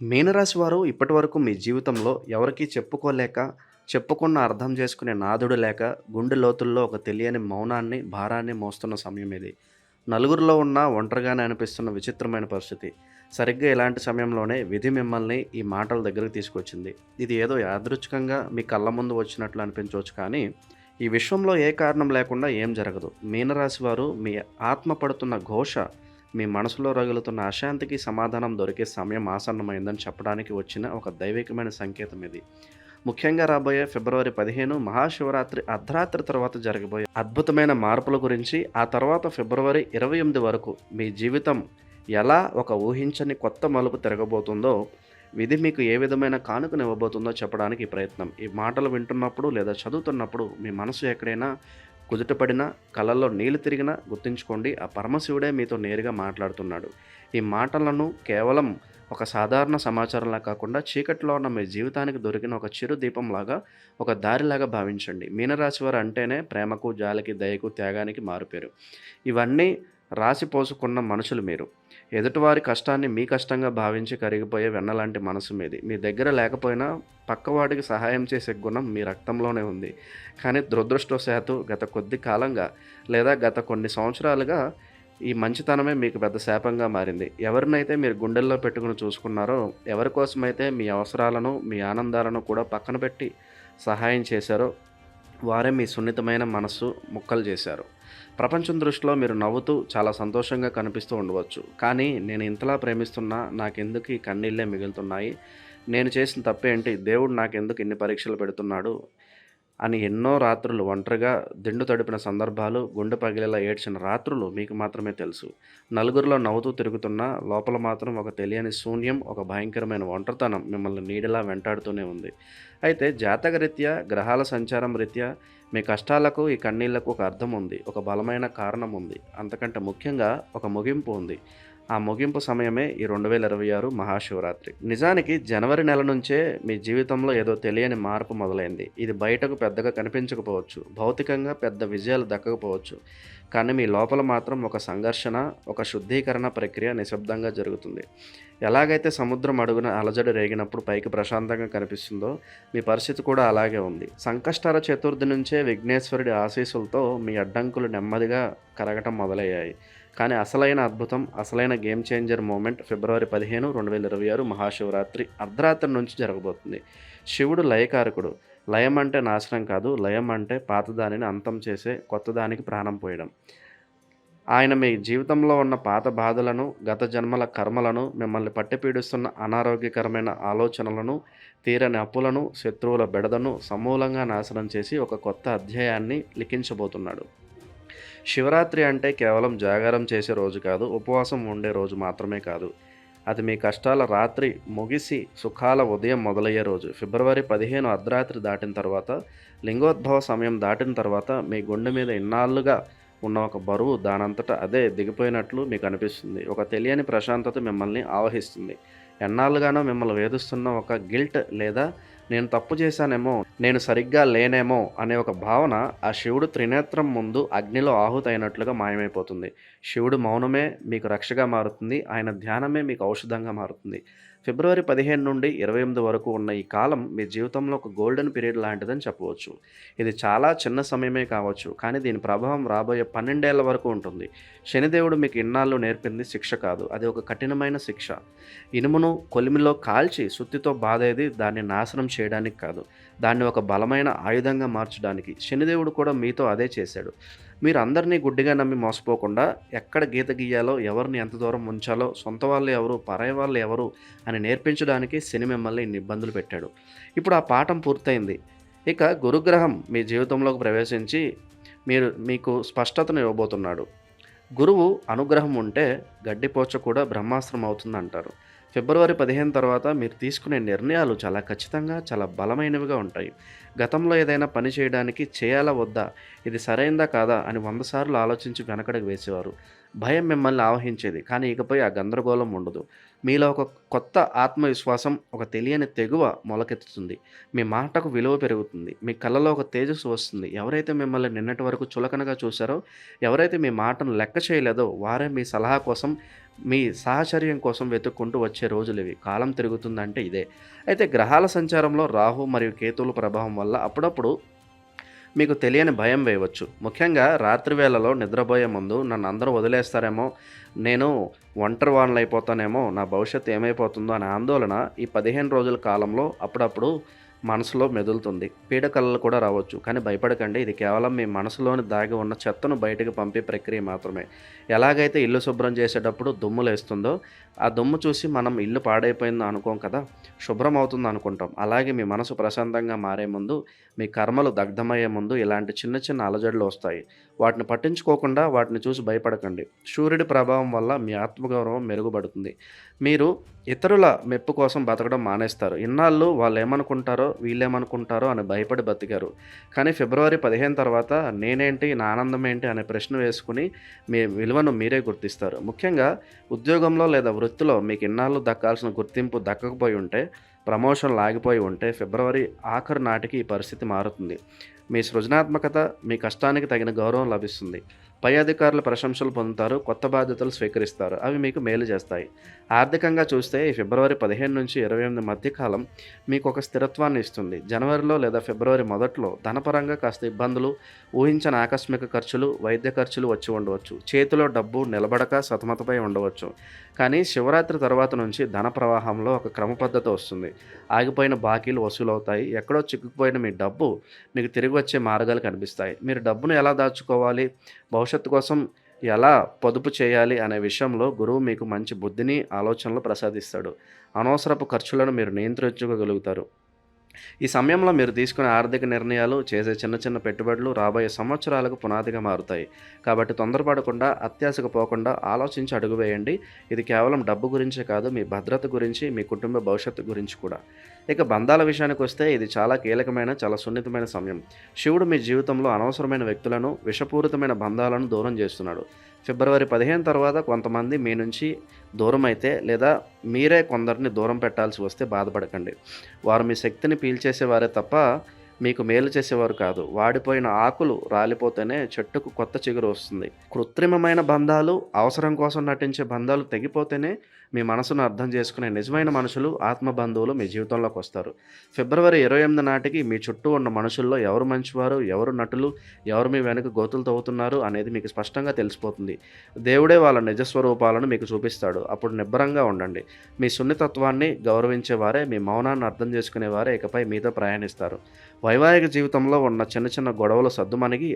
మీనరాశి వారు ఇప్పటివరకు మీ జీవితంలో ఎవరికీ చెప్పుకోలేక, చెప్పుకున్న అర్థం చేసుకునే నాథుడు లేక, గుండె లోతుల్లో ఒక తెలియని మౌనాన్ని, భారాన్ని మోస్తున్న సమయం ఇది. నలుగురిలో ఉన్న ఒంటరిగానే అనిపిస్తున్న విచిత్రమైన పరిస్థితి. సరిగ్గా ఇలాంటి సమయంలోనే విధి మిమ్మల్ని ఈ మాటల దగ్గరికి తీసుకొచ్చింది. ఇది ఏదో యాదృచ్ఛికంగా మీ కళ్ళ ముందు వచ్చినట్లు అనిపించవచ్చు కానీ, ఈ విశ్వంలో ఏ కారణం లేకుండా ఏం జరగదు. మీనరాశి వారు మీ ఆత్మ పడుతున్న ఘోష, మీ మనసులో రగులుతున్న అశాంతికి సమాధానం దొరికే సమయం ఆసన్నమైందని చెప్పడానికి వచ్చిన ఒక దైవికమైన సంకేతం ఇది. ముఖ్యంగా రాబోయే ఫిబ్రవరి పదిహేను మహాశివరాత్రి అర్ధరాత్రి తర్వాత జరగబోయే అద్భుతమైన మార్పుల గురించి, ఆ తర్వాత ఫిబ్రవరి ఇరవై ఎనిమిది వరకు మీ జీవితం ఎలా ఒక ఊహించని కొత్త మలుపు తిరగబోతుందో, విధి మీకు ఏ విధమైన కానుకనివ్వబోతుందో చెప్పడానికి ప్రయత్నం. ఈ మాటలు వింటున్నప్పుడు లేదా చదువుతున్నప్పుడు మీ మనసు ఎక్కడైనా కుదుటపడినా, కళ్ళల్లో నీళ్ళు తిరిగినా గుర్తుంచుకోండి ఆ పరమశివుడే మీతో నేరుగా మాట్లాడుతున్నాడు. ఈ మాటలను కేవలం ఒక సాధారణ సమాచారంలా కాకుండా చీకట్లో ఉన్న మీ జీవితానికి దొరికిన ఒక చిరు దీపంలాగా, ఒక దారిలాగా భావించండి. మీనరాశి వారు అంటేనే ప్రేమకు, జాలికి, దయకు, త్యాగానికి మారుపేరు. ఇవన్నీ రాసి పోసుకున్న మనుషులు మీరు. ఎదుటివారి కష్టాన్ని మీ కష్టంగా భావించి కరిగిపోయే వెన్నలాంటి మనసు మీది. మీ దగ్గర లేకపోయినా పక్కవాడికి సహాయం చేసే గుణం మీ రక్తంలోనే ఉంది. కానీ దురదృష్టవశాత్తు గత కొద్ది కాలంగా లేదా గత కొన్ని సంవత్సరాలుగా ఈ మంచితనమే మీకు పెద్ద శాపంగా మారింది. ఎవరినైతే మీరు గుండెల్లో పెట్టుకుని చూసుకున్నారో, ఎవరి కోసమైతే మీ అవసరాలను, మీ ఆనందాలను కూడా పక్కన పెట్టి సహాయం చేశారో, వారే మీ సున్నితమైన మనస్సు ముక్కలు చేశారు. ప్రపంచం దృష్టిలో మీరు నవ్వుతూ చాలా సంతోషంగా కనిపిస్తూ ఉండవచ్చు. కానీ నేను ఇంతలా ప్రేమిస్తున్నా నాకెందుకు ఈ కన్నీళ్ళే మిగులుతున్నాయి? నేను చేసిన తప్పేంటి? దేవుడు నాకెందుకు ఇన్ని పరీక్షలు పెడుతున్నాడు? అని ఎన్నో రాత్రులు ఒంటరిగా దిండు తడిపిన సందర్భాలు, గుండె పగిలేలా ఏడ్చిన రాత్రులు మీకు మాత్రమే తెలుసు. నలుగురిలో నవ్వుతూ తిరుగుతున్న లోపల మాత్రం ఒక తెలియని శూన్యం, ఒక భయంకరమైన ఒంటరితనం మిమ్మల్ని నీడలా వెంటాడుతూనే ఉంది. అయితే జాతకరీత్యా, గ్రహాల సంచారం రీత్యా మీ కష్టాలకు, ఈ కన్నీళ్ళకు ఒక అర్థం ఉంది. ఒక బలమైన కారణం ఉంది. అంతకంటే ముఖ్యంగా ఒక ముగింపు ఉంది. ఆ ముగింపు సమయమే ఈ 2026 మహాశివరాత్రి. నిజానికి జనవరి నెల నుంచే మీ జీవితంలో ఏదో తెలియని మార్పు మొదలైంది. ఇది బయటకు పెద్దగా కనిపించకపోవచ్చు. భౌతికంగా పెద్ద విజయాలు దక్కకపోవచ్చు. కానీ మీ లోపల మాత్రం ఒక సంఘర్షణ, ఒక శుద్ధీకరణ ప్రక్రియ నిశ్శబ్దంగా జరుగుతుంది. ఎలాగైతే సముద్రం అడుగున అలజడి రేగినప్పుడు పైకి ప్రశాంతంగా కనిపిస్తుందో, మీ పరిస్థితి కూడా అలాగే ఉంది. సంకష్టార చతుర్థి నుంచే విఘ్నేశ్వరుడి ఆశీస్సులతో మీ అడ్డంకులు నెమ్మదిగా కరగటం మొదలయ్యాయి. కానీ అసలైన అద్భుతం, అసలైన గేమ్ చేంజర్ మూమెంట్ ఫిబ్రవరి పదిహేను, 2026 మహాశివరాత్రి అర్ధరాత్రి నుంచి జరగబోతుంది. శివుడు లయకారకుడు. లయం అంటే నాశనం కాదు. లయం అంటే పాతదానిని అంతం చేసే కొత్తదానికి ప్రాణం పోయడం. ఆయన మీ జీవితంలో ఉన్న పాత బాధలను, గత జన్మల కర్మలను, మిమ్మల్ని పట్టిపీడిస్తున్న అనారోగ్యకరమైన ఆలోచనలను, తీరని అప్పులను, శత్రువుల బెడదను సమూలంగా నాశనం చేసి ఒక కొత్త అధ్యాయాన్ని లిఖించబోతున్నాడు. శివరాత్రి అంటే కేవలం జాగారం చేసే రోజు కాదు. ఉపవాసం ఉండే రోజు మాత్రమే కాదు. అది మీ కష్టాల రాత్రి ముగిసి సుఖాల ఉదయం మొదలయ్యే రోజు. ఫిబ్రవరి పదిహేను అర్ధరాత్రి దాటిన తర్వాత, లింగోద్భవ సమయం దాటిన తర్వాత మీ గుండె మీద ఇన్నాళ్ళుగా ఉన్న ఒక బరువు దానంతట అదే దిగిపోయినట్లు మీకు అనిపిస్తుంది. ఒక తెలియని ప్రశాంతత మిమ్మల్ని ఆవహిస్తుంది. ఎన్నాళ్ళుగానో మిమ్మల్ని వేధిస్తున్న ఒక గిల్ట్ లేదా నేను తప్పు చేశానేమో, నేను సరిగ్గా లేనేమో అనే ఒక భావన ఆ శివుడు త్రినేత్రం ముందు అగ్నిలో ఆహుతైనట్లుగా మాయమైపోతుంది. శివుడు మౌనమే మీకు రక్షగా మారుతుంది. ఆయన ధ్యానమే మీకు ఔషధంగా మారుతుంది. ఫిబ్రవరి పదిహేను నుండి ఇరవై ఎనిమిది వరకు ఉన్న ఈ కాలం మీ జీవితంలో ఒక గోల్డెన్ పీరియడ్ లాంటిదని చెప్పవచ్చు. ఇది చాలా చిన్న సమయమే కావచ్చు. కానీ దీని ప్రభావం రాబోయే పన్నెండేళ్ళ వరకు ఉంటుంది. శనిదేవుడు మీకు ఇన్నాళ్ళు నేర్పింది శిక్ష కాదు. అది ఒక కఠినమైన శిక్ష. ఇనుమును కొలిమిలో కాల్చి సుత్తితో బాధేది దాన్ని నాశనం చేయడానికి కాదు. దాన్ని ఒక బలమైన ఆయుధంగా మార్చడానికి. శనిదేవుడు కూడా మీతో అదే చేశాడు. మీరు అందరినీ గుడ్డిగా నమ్మి మోసపోకుండా, ఎక్కడ గీత గీయాలో, ఎవరిని ఎంత దూరం ఉంచాలో, సొంత వాళ్ళు ఎవరు, పరాయి వాళ్ళు ఎవరు అని నేర్పించడానికి శని మిమ్మల్ని ఇన్ని ఇబ్బందులు పెట్టాడు. ఇప్పుడు ఆ పాఠం పూర్తయింది. ఇక గురుగ్రహం మీ జీవితంలోకి ప్రవేశించి మీరు మీకు స్పష్టతను ఇవ్వబోతున్నాడు. గురువు అనుగ్రహం ఉంటే గడ్డిపోచ కూడా బ్రహ్మాస్త్రం అవుతుందంటారు. ఫిబ్రవరి పదిహేను తర్వాత మీరు తీసుకునే నిర్ణయాలు చాలా ఖచ్చితంగా, చాలా బలమైనవిగా ఉంటాయి. గతంలో ఏదైనా పని చేయడానికి చేయాలా వద్దా? ఇది సరైందా కాదా? అని వంద సార్లు ఆలోచించి వెనకడుగు వేసేవారు. భయం మిమ్మల్ని ఆవహించేది. కానీ ఇకపై ఆ గందరగోళం ఉండదు. మీలో ఒక కొత్త ఆత్మవిశ్వాసం, ఒక తెలియని తెగువ మొలకెత్తుతుంది. మీ మాటకు విలువ పెరుగుతుంది. మీ కళ్ళలో ఒక తేజస్సు వస్తుంది. ఎవరైతే మిమ్మల్ని నిన్నటి వరకు చులకనగా చూశారో ఎవరైతే మీ మాటను లెక్క చేయలేదో, వారే మీ సలహా కోసం, మీ సాహచర్యం కోసం వెతుక్కుంటూ వచ్చే రోజులు ఇవి కాలం తిరుగుతుందంటే ఇదే. అయితే గ్రహాల సంచారంలో రాహు మరియు కేతువుల ప్రభావం వల్ల అప్పుడప్పుడు మీకు తెలియని భయం వేయవచ్చు. ముఖ్యంగా రాత్రి వేళలో నిద్రబోయే ముందు నన్ను అందరూ వదిలేస్తారేమో, నేను ఒంటరి వార్లైపోతానేమో నా భవిష్యత్తు ఏమైపోతుందో అనే ఆందోళన ఈ 15 రోజుల కాలంలో అప్పుడప్పుడు మనసులో మెదులుతుంది. పీడకలలు కూడా రావచ్చు. కానీ భయపడకండి. ఇది కేవలం మీ మనసులోని దాగి ఉన్న చెత్తను బయటకు పంపే ప్రక్రియ మాత్రమే. ఎలాగైతే ఇల్లు శుభ్రం చేసేటప్పుడు దుమ్ము లేస్తుందో, ఆ దుమ్ము చూసి మనం ఇల్లు పాడైపోయింది అనుకోం కదా! శుభ్రం అవుతుంది అనుకుంటాం. అలాగే మీ మనసు ప్రశాంతంగా మారే ముందు, మీ కర్మలు దగ్ధమయ్యే ముందు ఇలాంటి చిన్న చిన్న అలజడులు వస్తాయి. వాటిని పట్టించుకోకుండా వాటిని చూసి భయపడకండి. సూర్యుడి ప్రభావం వల్ల మీ ఆత్మగౌరవం మెరుగుపడుతుంది. మీరు ఇతరుల మెప్పు కోసం బతకడం మానేస్తారు. ఇన్నాళ్ళు వాళ్ళు ఏమనుకుంటారో వీళ్ళేమనుకుంటారో అని భయపడి బతికారు. కానీ ఫిబ్రవరి 15 తర్వాత నేనేంటి, నా ఆనందమేంటి అనే ప్రశ్న వేసుకుని మీ విలువను మీరే గుర్తిస్తారు. ముఖ్యంగా ఉద్యోగంలో లేదా వృత్తిలో మీకు ఇన్నాళ్ళు దక్కాల్సిన గుర్తింపు దక్కకపోయి ఉంటే, ప్రమోషన్‌లు ఆగిపోయి ఉంటే ఫిబ్రవరి ఆఖరు నాటికి ఈ పరిస్థితి మారుతుంది. మీ సృజనాత్మకత, మీ కష్టానికి తగిన గౌరవం లభిస్తుంది. పై అధికారుల ప్రశంసలు పొందుతారు. కొత్త బాధ్యతలు స్వీకరిస్తారు. అవి మీకు మేలు చేస్తాయి. ఆర్థికంగా చూస్తే ఈ ఫిబ్రవరి 15 నుంచి ఇరవై ఎనిమిది మధ్యకాలం మీకు ఒక స్థిరత్వాన్ని ఇస్తుంది. జనవరిలో లేదా ఫిబ్రవరి మొదట్లో ధనపరంగా కాస్త ఇబ్బందులు, ఊహించని ఆకస్మిక ఖర్చులు, వైద్య ఖర్చులు వచ్చి ఉండవచ్చు. చేతిలో డబ్బు నిలబడక సతమతమై ఉండవచ్చు. కానీ శివరాత్రి తర్వాత నుంచి ధన ప్రవాహంలో ఒక క్రమపద్ధతి వస్తుంది. ఆగిపోయిన బాకీలు వసూలవుతాయి. ఎక్కడో చిక్కుకుపోయిన మీ డబ్బు మీకు తిరిగి వచ్చే మార్గాలు కనిపిస్తాయి. మీరు డబ్బును ఎలా దాచుకోవాలి, భవిష్యత్తు కోసం ఎలా పొదుపు చేయాలి అనే విషయంలో గురువు మీకు మంచి బుద్ధిని, ఆలోచనలు ప్రసాదిస్తాడు. అనవసరపు ఖర్చులను మీరు నియంత్రించుకోగలుగుతారు. ఈ సమయంలో మీరు తీసుకునే ఆర్థిక నిర్ణయాలు, చేసే చిన్న చిన్న పెట్టుబడులు రాబోయే సంవత్సరాలకు పునాదిగా మారుతాయి. కాబట్టి తొందరపడకుండా, అత్యాశకు పోకుండా ఆలోచించి అడుగు వేయండి. ఇది కేవలం డబ్బు గురించే కాదు, మీ భద్రత గురించి, మీ కుటుంబ భవిష్యత్తు గురించి కూడా. ఇక బంధాల విషయానికి వస్తే ఇది చాలా కీలకమైన, చాలా సున్నితమైన సమయం. శివుడు మీ జీవితంలో అనవసరమైన వ్యక్తులను, విషపూరితమైన బంధాలను దూరం చేస్తున్నాడు. ఫిబ్రవరి 15 తర్వాత కొంతమంది మీ నుంచి దూరమైతే లేదా మీరే కొందరిని దూరం పెట్టాల్సి వస్తే బాధపడకండి. వారు మీ శక్తిని పీల్చేసేవారే తప్ప మీకు మేలు చేసేవారు కాదు. వాడిపోయిన ఆకులు రాలిపోతేనే చెట్టుకు కొత్త చిగురు వస్తుంది. కృత్రిమమైన బంధాలు, అవసరం కోసం నటించే బంధాలు తెగిపోతేనే మీ మనసును అర్థం చేసుకునే నిజమైన మనుషులు, ఆత్మబంధువులు మీ జీవితంలోకి వస్తారు ఫిబ్రవరి 28 నాటికి మీ చుట్టూ ఉన్న మనుషుల్లో ఎవరు మంచివారు, ఎవరు నటులు, ఎవరు మీ వెనుక గోతులు తవ్వుతున్నారు అనేది మీకు స్పష్టంగా తెలిసిపోతుంది. దేవుడే వాళ్ళ నిజస్వరూపాలను మీకు చూపిస్తాడు. అప్పుడు నిబ్బరంగా ఉండండి. మీ సున్నితత్వాన్ని గౌరవించేవారే, మీ మౌనాన్ని అర్థం చేసుకునేవారే ఇకపై మీతో ప్రయాణిస్తారు. వైవాహిక జీవితంలో ఉన్న చిన్న చిన్న గొడవలు సద్దుమణిగి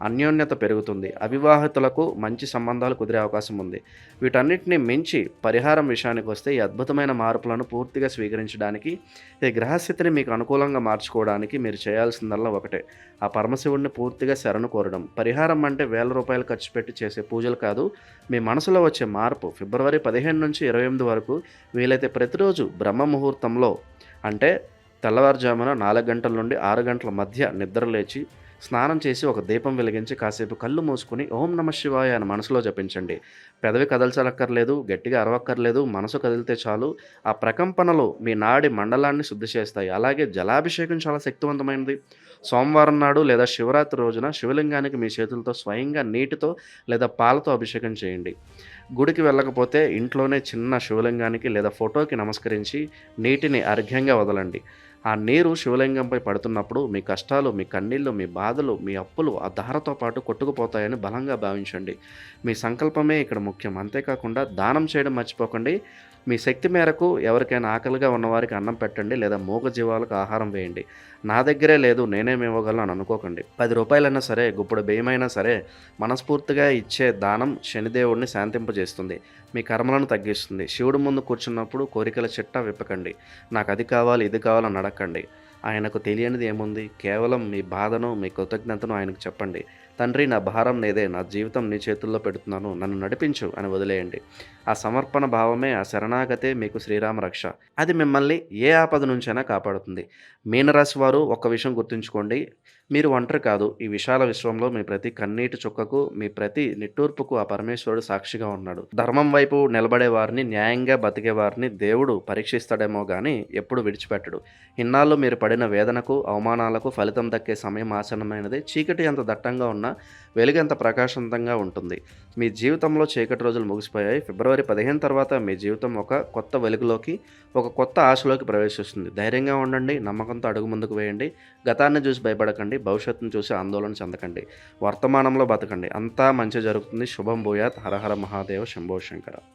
అన్యోన్యత పెరుగుతుంది. అవివాహితులకు మంచి సంబంధాలు కుదిరే అవకాశం ఉంది. వీటన్నిటిని మించి పరిహారం విషయానికి వస్తే ఈ అద్భుతమైన మార్పులను పూర్తిగా స్వీకరించడానికి, ఈ గ్రహస్థితిని మీకు అనుకూలంగా మార్చుకోవడానికి మీరు చేయాల్సిందల్లా ఒకటే. ఆ పరమశివుడిని పూర్తిగా శరణు కోరడం. పరిహారం అంటే వేల రూపాయలు ఖర్చు పెట్టి చేసే పూజలు కాదు. మీ మనసులో వచ్చే మార్పు. ఫిబ్రవరి 15 నుంచి 28 వరకు వీలైతే ప్రతిరోజు బ్రహ్మ ముహూర్తంలో అంటే తెల్లవారుజామున నాలుగు గంటల నుండి ఆరు గంటల మధ్య నిద్ర లేచి స్నానం చేసి ఒక దీపం వెలిగించి కాసేపు కళ్ళు మూసుకుని ఓం నమఃశివాయ అని మనసులో జపించండి. పెదవి కదల్చలక్కర్లేదు గట్టిగా అరవక్కర్లేదు. మనసు కదిలితే చాలు. ఆ ప్రకంపనలు మీ నాడి మండలాన్ని శుద్ధి చేస్తాయి. అలాగే జలాభిషేకం చాలా శక్తివంతమైనది. సోమవారం నాడు లేదా శివరాత్రి రోజున శివలింగానికి మీ చేతులతో స్వయంగా నీటితో లేదా పాలతో అభిషేకం చేయండి. గుడికి వెళ్ళకపోతే ఇంట్లోనే చిన్న శివలింగానికి లేదా ఫోటోకి నమస్కరించి నీటిని అర్ఘ్యంగా వదలండి. ఆ నీరు శివలింగంపై పడుతున్నప్పుడు మీ కష్టాలు, మీ కన్నీళ్ళు, మీ బాధలు, మీ అప్పులు ఆ ధారతో పాటు కొట్టుకుపోతాయని బలంగా భావించండి. మీ సంకల్పమే ఇక్కడ ముఖ్యం. అంతేకాకుండా దానం చేయడం మర్చిపోకండి. మీ శక్తి మేరకు ఎవరికైనా ఆకలిగా ఉన్నవారికి అన్నం పెట్టండి లేదా మూగజీవాలకు ఆహారం వేయండి. నా దగ్గరే లేదు నేనేమివ్వగలను అని అనుకోకండి. పది రూపాయలైనా సరే, గుప్పెడు బియ్యమైనా సరే మనస్ఫూర్తిగా ఇచ్చే దానం శనిదేవుడిని శాంతింపజేస్తుంది. మీ కర్మలను తగ్గిస్తుంది. శివుడు ముందు కూర్చున్నప్పుడు కోరికల చిట్టా విప్పకండి. అది కావాలి, ఇది కావాలని అడగండి ఆయనకు తెలియనిది ఏముంది? కేవలం మీ బాధను, మీ కృతజ్ఞతను ఆయనకు చెప్పండి. తండ్రి నా భారం లేదే నా జీవితం నీ చేతుల్లో పెడుతున్నాను. నన్ను నడిపించు అని వదిలేయండి. ఆ సమర్పణ భావమే, ఆ శరణాగతే మీకు శ్రీరామ రక్ష. అది మిమ్మల్ని ఏ ఆపద నుంచైనా కాపాడుతుంది. మీనరాశి వారు ఒక్క విషయం గుర్తుంచుకోండి. మీరు ఒంటరి కాదు. ఈ విశాల విశ్వంలో మీ ప్రతి కన్నీటి చుక్కకు, మీ ప్రతి నిట్టూర్పుకు ఆ పరమేశ్వరుడు సాక్షిగా ఉన్నాడు. ధర్మం వైపు నిలబడే వారిని, న్యాయంగా బతికే వారిని దేవుడు పరీక్షిస్తాడేమో కానీ ఎప్పుడు విడిచిపెట్టడు. ఇన్నాళ్ళు మీరు పడిన వేదనకు, అవమానాలకు ఫలితం దక్కే సమయం ఆసనమైనది చీకటి ఎంత దట్టంగా ఉన్నా వెలుగు ఎంత ప్రకాశవంతంగా ఉంటుంది. మీ జీవితంలో చీకటి రోజులు ముగిసిపోయాయి. ఫిబ్రవరి 15 తర్వాత మీ జీవితం ఒక కొత్త వెలుగులోకి, ఒక కొత్త ఆశలోకి ప్రవేశిస్తుంది. ధైర్యంగా ఉండండి. నమ్మకంతో అడుగు ముందుకు వేయండి. గతాన్ని చూసి భయపడకండి. భవిష్యత్తును చూసి ఆందోళన చెందకండి. వర్తమానంలో బతకండి. అంతా మంచి జరుగుతుంది. శుభం భూయాత్. హరహర మహాదేవ శంభో శంకర.